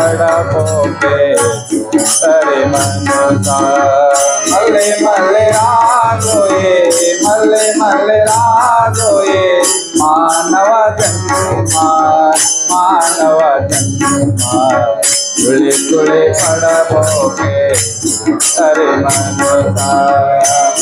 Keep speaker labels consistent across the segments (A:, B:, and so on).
A: पडा पोके तरे
B: मनता मल्ले मल्ले राजोये मल्ले मल्ले राजोये।
A: मानव जन्मा मानव जन्मा तुळे तुळे पडा पोके तरे मनता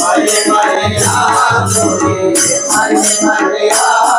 A: मल्ले मल्ले राजोये मल्ले मल्ले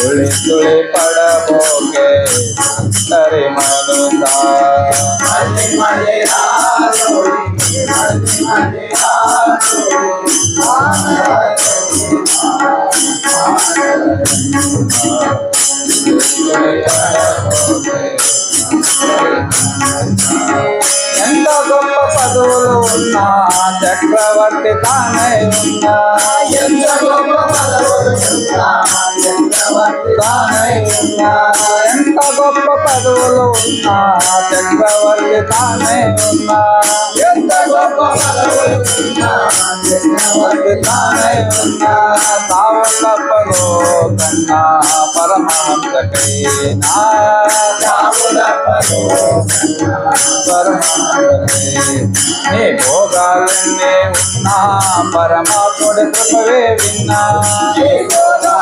B: ತುಳಿ ತುಳಿ ಪಡಬೋಕೆ ಸರಿ ಮನುದ ತುಳಿ ಪಡಬೋಕೆ
A: ఎంత గొప్ప పదవులు ఉన్నా చక్రవర్తి తానై ఉన్నా.
B: ఎంత గొప్ప పదవులు ఉన్నా చక్రవర్తి
A: తానై ఉన్నా. ఎంత గొప్ప పదవులు ఉన్నా చక్రవర్తి తానై ఉన్నా.
B: ఎంత గొప్ప పదవులు ఉన్నా
A: చక్రవర్తి తానై ఉన్నా. తావు కన్నా పరమహంసకైనా
B: రాముడప్పలో
A: పరమాత్మనే నీ భోగాలన్నీ ఉన్నా పరమాత్ముడి కృపవే విన్నా.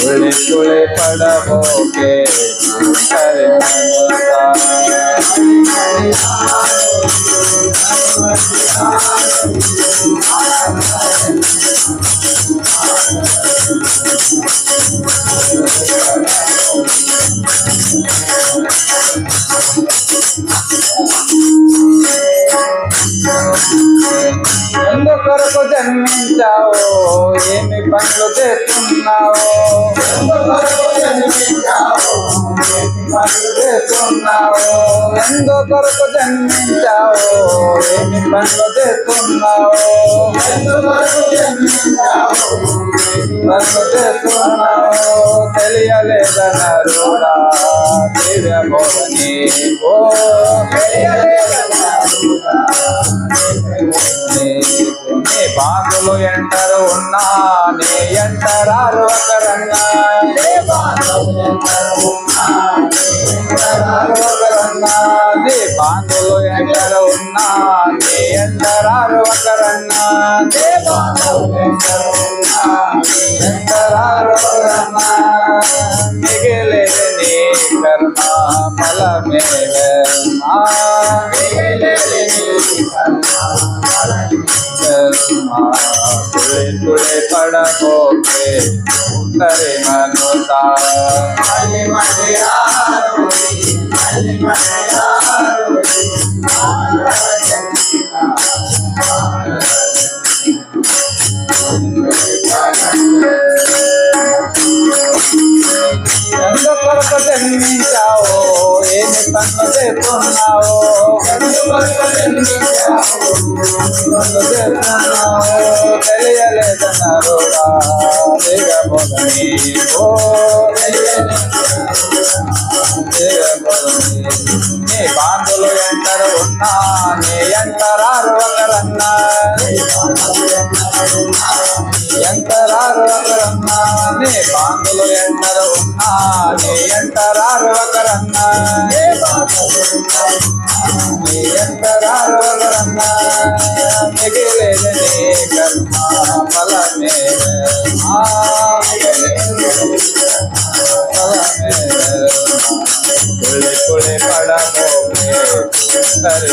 A: വിളിക്കുളി പടമോക്കെ Thank you. ఎందుకొరకు జన్మించావు? ఏమి పనులు చేస్తున్నావు? ఎందు కొరకు జన్మించావు? ఏమి పనులు చేస్తున్నావు? పనులు చేస్తున్నావో తెలియలేదనరుడా దివ్యబోధని ఓ తెలియలేదన్నారు. బాధలు ఎంటరు ఉన్నా నీ ఎంటరారు ఒకరంగా బాధలు ఎంటరు ఉన్నా ఎంటరారు బాధలు ఎంటరు ఉన్నా నీ ఎంటరారు ఒకరన్నా. బాధలు ఎంటరు ఉన్నా ఎంటరారు ఒకరన్నా. నీ కర్మ ఫలమే నీ ore ore para kope utare manota ale mare arore ale mare arore Yo creo que te invitao, en el pan no te tornao. నీ బాంధులు ఎందరు ఉన్నా నీ ఎంటరారు ఒకరన్నా ఎంతరారు ఒకరన్నా నీ బాంధులు ఎందరు ఉన్నా నీ ఎంతరారు ఒకరన్నా నీ ఎంతరారు ఒకరన్నా మిగిలేదు నీ కర్మ ఫలమే ఫలమే కుళి కుళి పడమోకే సరి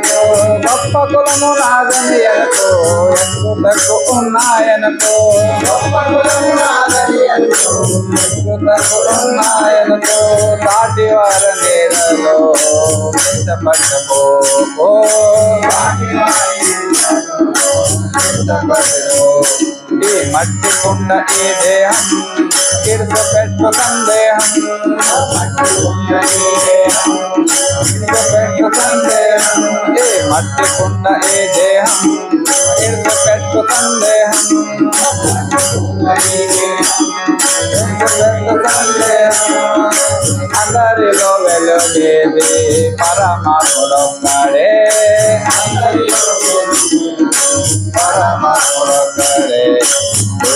A: ఉన్నాయనుకో గొప్ప కులము నాదని ఎనుకో ఎత్తుతకు ఉన్నాయనుకో.
B: గొప్ప కులము నాదని అనుకో
A: ఎత్తుతకు ఉన్నాయనుకో తాటి వార నీడలో ఈ మట్టి కుండ ఈ దేహం కిడుపు పెట్టు సందేహం మట్టి కుండ ఈ దేహం కిడుపు పెట్టు సందేహం ఈ మట్టి కుండ ఈ దేహం కిడుపు పెట్టు సందేహం కిడుపు పెట్టు సందేహం అందరిలో వెలుగేది పరమాత్ముడొక్కడే అందరిలో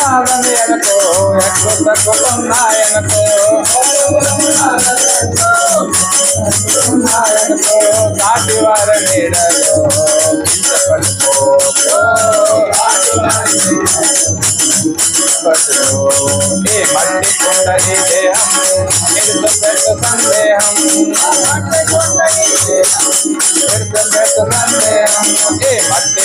B: మళ్ళీ ఆలో మళ్ళీ మళ్ళీ ఆలో
A: నాదని ఎనకో ఎక్కడకు ఉన్నాయనకో ఉన్నాయనకో నాటి వారి నీడలో కించపడిపోకో ఈ మట్టి కొండ ఈ దేహం నిరుత పెట్ట సందేహం మట్టి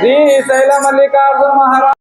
A: श्री शैला मल्लिकार्जुन महाराज.